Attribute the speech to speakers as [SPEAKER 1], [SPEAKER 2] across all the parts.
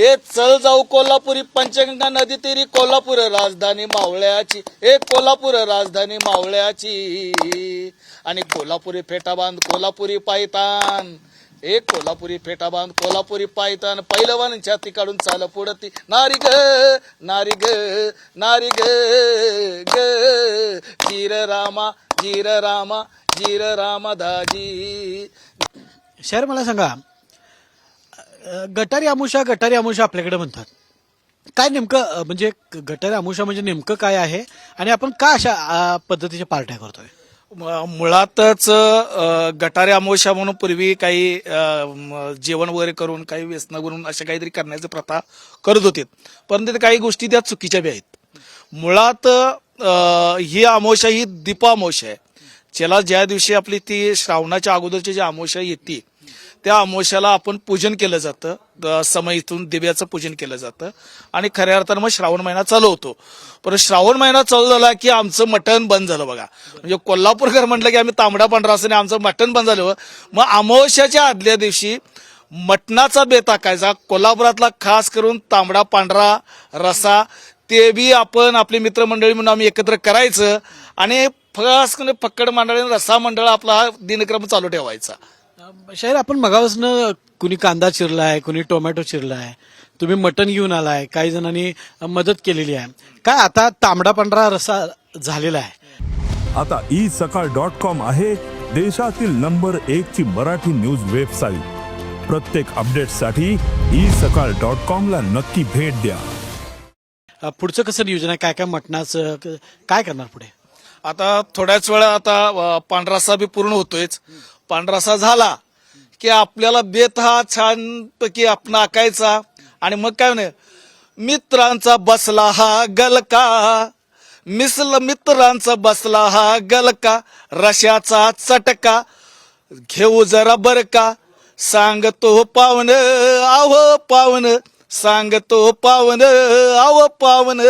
[SPEAKER 1] ए चल जाऊ कोल्हापुरी पंचगंगा नदी तिरी कोल्हापूर राजधानी मावळ्याची. ए कोल्हापूर राजधानी मावळ्याची. आणि कोल्हापुरी फेटा बांध कोल्हापुरी पायतान ए कोल्हापुरी फेटा बांध कोल्हापुरी पायतान पहिलवान छाती काढून चाल पुढती नारी ग नारी ग नारी ग ग. जीर रामा जीर रामा जीर रामा दाजी.
[SPEAKER 2] शहर मला सांगा गटारी आमुषा गटारी आमुषा आपल्याकडे म्हणतात. काय नेमकं म्हणजे गटारी आमुषा म्हणजे नेमकं काय आहे आणि आपण का अशा पद्धतीच्या पार्ट्या करतोय?
[SPEAKER 1] मुळातच गटारे अमावश्या म्हणून पूर्वी काही जेवण वगैरे करून काही व्यसन करून अशा काहीतरी करण्याची प्रथा करत होते. परंतु काही गोष्टी त्या चुकीच्या बी आहेत. मुळात ही अमावश्या ही दीपामोशा आहे. ज्याला ज्या दिवशी आपली ती श्रावणाच्या अगोदरची जी अमावश्या येते त्या अमावस्याला आपण पूजन केलं जातं. द- इथून दिव्याचं पूजन केलं जातं. आणि खऱ्या अर्थानं मग श्रावण महिना चालू होतो. पण श्रावण महिना चालू झाला की आमचं मटण बंद झालं बघा. म्हणजे कोल्हापूरकर म्हटलं की आम्ही तांबडा पांढरा असं आमचं मटण बंद झालं. मग अमावस्याच्या आदल्या दिवशी मटणाचा बेत टाकायचा. कोल्हापुरातला खास करून तांबडा पांढरा रसा ते बी आपण आपली मित्रमंडळी म्हणून आम्ही एकत्र करायचं. आणि खास फक्कड मंडळी रसा मंडळ आपला हा दिनक्रम चालू ठेवायचा.
[SPEAKER 2] शहर आपण मगापासून कुणी कांदा चिरलाय कुणी टोमॅटो चिरलाय तुम्ही मटण घेऊन आलाय काही जणांनी मदत केलेली आहे. काय आता तांबडा पांढरा रसा झालेला आहे.
[SPEAKER 3] आता ई सकाळ डॉट कॉम आहे देशातील नंबर एक ची मराठी न्यूज वेबसाईट. प्रत्येक अपडेटसाठी ई सकाळ डॉट कॉम ला नक्की भेट द्या.
[SPEAKER 2] अ, पुढचं कसं नियोजन आहे? काय काय मटणाचं क- काय करणार पुढे?
[SPEAKER 1] आता थोड्याच वेळा आता अ, पांढरासा बी पूर्ण होतोयच. पांढरासा झाला की आपल्याला बेत हा छानपैकी आपण आकायचा. आणि मग काय म्हणे? मित्रांचा बसला हा गलका. मिसल मित्रांचा बसला हा गलका. रशाचा चटका. घेऊ जरा बर का सांगतो पावन आव पावन. सांगतो पावन आव पावन.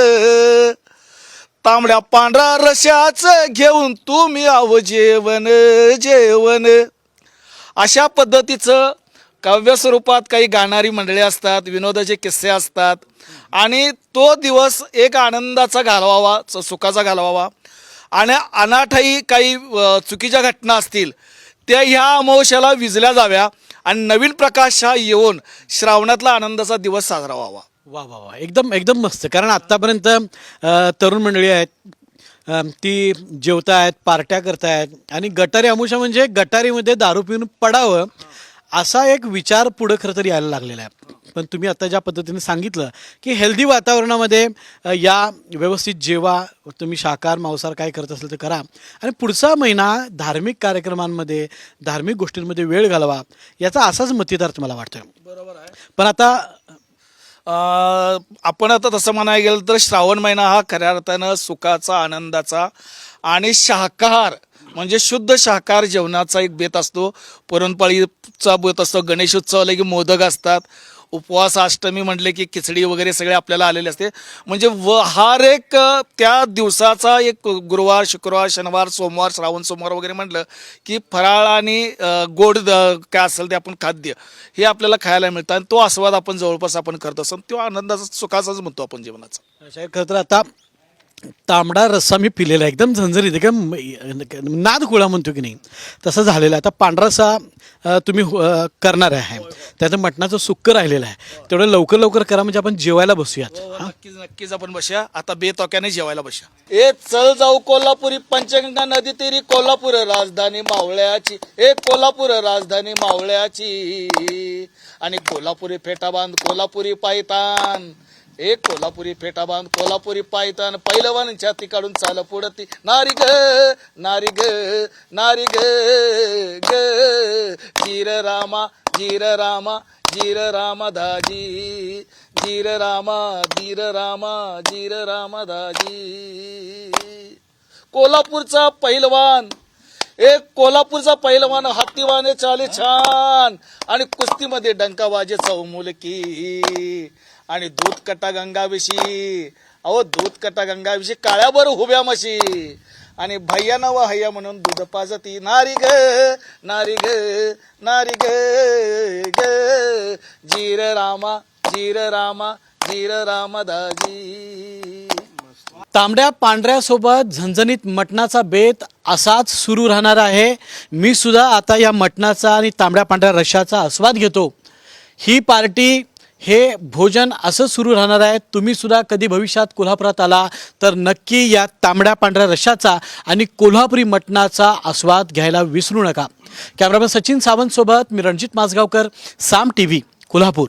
[SPEAKER 1] तांबड्या पांढरा रशाच घेऊन तुम्ही आव जेवण जेवण. अशा पद्धतीचं काव्य स्वरूपात काही गाणारी मंडळी असतात विनोदाचे किस्से असतात. आणि तो दिवस एक आनंदाचा घालवावा स- सुखाचा घालवावा. आणि अनाठाई काही चुकीच्या घटना असतील त्या ह्या अमावश्याला विजल्या जाव्या. आणि नवीन प्रकाश हा येऊन श्रावणातला आनंदाचा दिवस साजरा व्हावा.
[SPEAKER 2] वा वा वा. एकदम एकदम मस्त. कारण आतापर्यंत अ, तरुण मंडळी आहेत ती जेवतायत पार्ट्या करतायत आणि गटारी अमुषा म्हणजे गटारीमध्ये दारू पिऊन पडावं असा एक विचार पुढं खरं तर यायला लागलेला आहे. पण तुम्ही आता ज्या पद्धतीने सांगितलं की हेल्दी वातावरणामध्ये या व्यवस्थित जेवा तुम्ही शाकाहार मांसाहार काय करत असेल तर करा. आणि पुढचा महिना धार्मिक कार्यक्रमांमध्ये धार्मिक गोष्टींमध्ये वेळ घालवा याचा असाच मतिदार्थ मला वाटतोय.
[SPEAKER 1] बरोबर आहे.
[SPEAKER 2] पण आता
[SPEAKER 1] आपण आता तसं म्हणायला गेलं तर श्रावण महिना हा खऱ्या अर्थानं सुखाचा आनंदाचा आणि शाकाहार म्हणजे शुद्ध शाकाहार जेवणाचा एक बेत असतो. पुरणपाळीचा बेत असतो गणेश की मोदक असतात. उपवास अष्टमी म्हटले की खिचडी वगैरे सगळे आपल्याला आलेले असते. म्हणजे व हर एक त्या दिवसाचा एक गुरुवार शुक्रवार शनिवार सोमवार श्रावण सोमवार वगैरे म्हटलं की फराळ आणि गोड द- काय असेल ते आपण खाद्य हे आपल्याला खायला मिळतं. आणि तो आस्वाद आपण जवळपास आपण करत असतो. तो आनंदाचा सुखाचाच म्हणतो आपण जीवनाचा.
[SPEAKER 2] खरं तर आता तांबडा रस्सा मी पिलेला आहे. एकदम झणझणीत एकदम नाद गोळा म्हणतो की नाही. तसं झालेलं आहे. आता पांढरा रस्सा अं, तुम्ही करणार आहे. त्याचं मटणाचं सुक्क राहिलेलं आहे. तेवढं लवकर लवकर करा म्हणजे आपण जेवायला बसूयात.
[SPEAKER 1] हो, नक्कीच नक्कीच आपण बसूया. आता बेतोक्याने जेवायला बसूया. ए चल जाऊ कोल्हापुरी पंचगंगा नदी तेरी कोल्हापूर राजधानी मावळ्याची. ए कोल्हापूर राजधानी मावळ्याची. आणि कोल्हापुरी फेटा बांध कोल्हापुरी पायतान ए कोल्हापुरी फेटा बांध कोल्हापुरी पायतान पहिलवान छाती काढून चाल पुढती. नारी ग नारी ग नारी ग ग. जीर रामा जीर रामा जीर रामा दाजी. जीर रामा धीर रामा जीर रामा दाजी. कोल्हापूरचा पैलवान एक कोल्हापूरचा पहिलवान हत्तीवाने चाले छान. आणि कुस्तीमध्ये डंकाबाजे चौमुलकी. आणि दूध कटा गंगाविषयी अहो दूध कटा गंगाविषयी काळ्यावर हुब्या म्हशी. आणि भैया नवा हय्या म्हणून दूध पाजती नारी ग नारी ग नारी ग ग. जीर रामा जीर रामा जीर रामा दाजी.
[SPEAKER 2] तांबड्या पांढऱ्यासोबत झणझणीत मटणाचा बेत असाच सुरू राहणार आहे. मी सुद्धा आता या मटणाचा आणि तांबड्या पांढऱ्या रशाचा आस्वाद घेतो. ही पार्टी हे भोजन असं सुरू राहणार आहे. तुम्ही सुद्धा कधी भविष्यात कोल्हापुरात आला तर नक्की या तांबड्या पांढऱ्या रशाचा आणि कोल्हापुरी मटणाचा आस्वाद घ्यायला विसरू नका. कॅमेरामॅन सचिन सावंतसोबत मी रणजित माजगावकर साम टी व्ही कोल्हापूर.